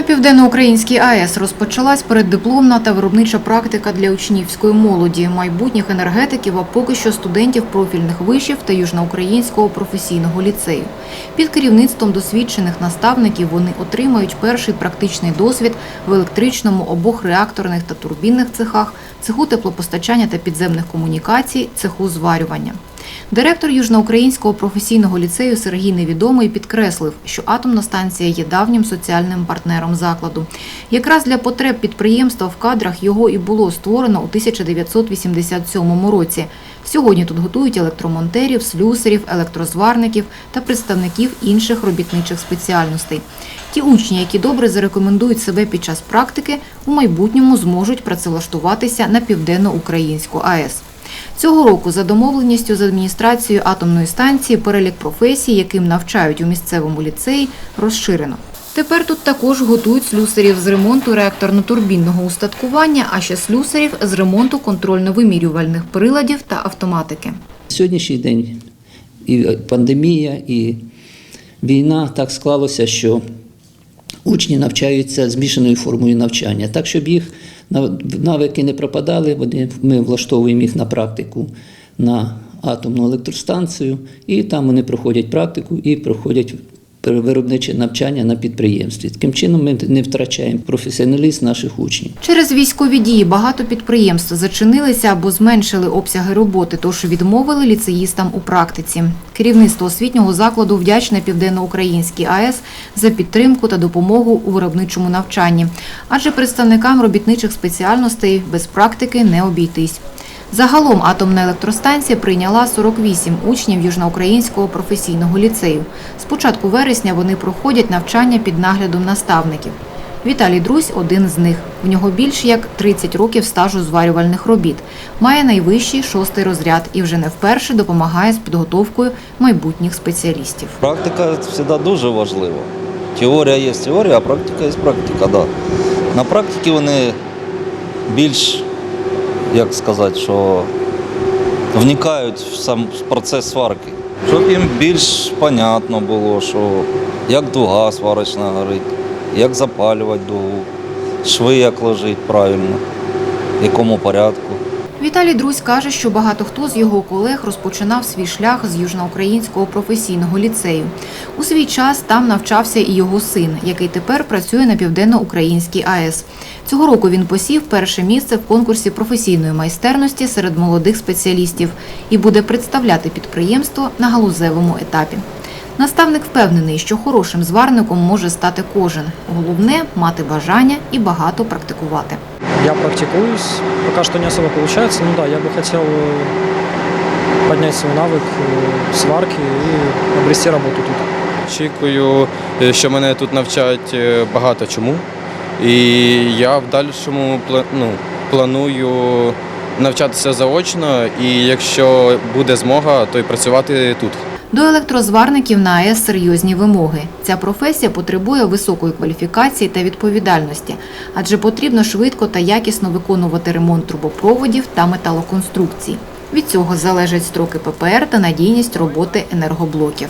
На південноукраїнській АЕС розпочалась переддипломна та виробнича практика для учнівської молоді, майбутніх енергетиків, а поки що студентів профільних вишів та Южноукраїнського професійного ліцею. Під керівництвом досвідчених наставників вони отримають перший практичний досвід в електричному обох реакторних та турбінних цехах, цеху теплопостачання та підземних комунікацій, цеху зварювання. Директор Южноукраїнського професійного ліцею Сергій Невідомий підкреслив, що атомна станція є давнім соціальним партнером закладу. Якраз для потреб підприємства в кадрах його і було створено у 1987 році. Сьогодні тут готують електромонтерів, слюсарів, електрозварників та представників інших робітничих спеціальностей. Ті учні, які добре зарекомендують себе під час практики, у майбутньому зможуть працевлаштуватися на південно-українську АЕС. Цього року за домовленістю з адміністрацією атомної станції перелік професій, яким навчають у місцевому ліцеї, розширено. Тепер тут також готують слюсарів з ремонту реакторно-турбінного устаткування, а ще слюсарів з ремонту контрольно-вимірювальних приладів та автоматики. Сьогоднішній день і пандемія, і війна так склалося, що учні навчаються змішаною формою навчання. Так, щоб їх нав- навики не пропадали, вони, ми влаштовуємо їх на практику на атомну електростанцію, і там вони проходять практику і проходять виробниче навчання на підприємстві. Таким чином ми не втрачаємо професіоналізм наших учнів. Через військові дії багато підприємств зачинилися або зменшили обсяги роботи, тож відмовили ліцеїстам у практиці. Керівництво освітнього закладу вдячне Південноукраїнській АЕС за підтримку та допомогу у виробничому навчанні, адже представникам робітничих спеціальностей без практики не обійтись. Загалом атомна електростанція прийняла 48 учнів Южноукраїнського професійного ліцею. З початку вересня вони проходять навчання під наглядом наставників. Віталій Друзь один з них. В нього більш як 30 років стажу зварювальних робіт. Має найвищий шостий розряд і вже не вперше допомагає з підготовкою майбутніх спеціалістів. Практика завжди дуже важлива. Теорія є теорія, а практика є практика, да. На практиці вони більш, як сказати, що вникають в сам процес сварки. Щоб їм більш понятно було, що як дуга сварочна горить, як запалювати дугу, шви як лежить правильно, в якому порядку. Віталій Друзь каже, що багато хто з його колег розпочинав свій шлях з Южноукраїнського професійного ліцею. У свій час там навчався і його син, який тепер працює на південно-українській АЕС. Цього року він посів перше місце в конкурсі професійної майстерності серед молодих спеціалістів і буде представляти підприємство на галузевому етапі. Наставник впевнений, що хорошим зварником може стати кожен. Головне мати бажання і багато практикувати Я практикуюсь, пока что не особо получается. Ну да, я бы хотел э, поднять свой навык э, сварки и обрести работу тут. Очікую, е, що мене тут навчають е, багато чому. І я в дальшому пла- ну, планую навчатися заочно, і якщо буде змога, то й працювати тут. До електрозварників на АЕС серйозні вимоги. Ця професія потребує високої кваліфікації та відповідальності, адже потрібно швидко та якісно виконувати ремонт трубопроводів та металоконструкцій. Від цього залежать строки ППР та надійність роботи енергоблоків.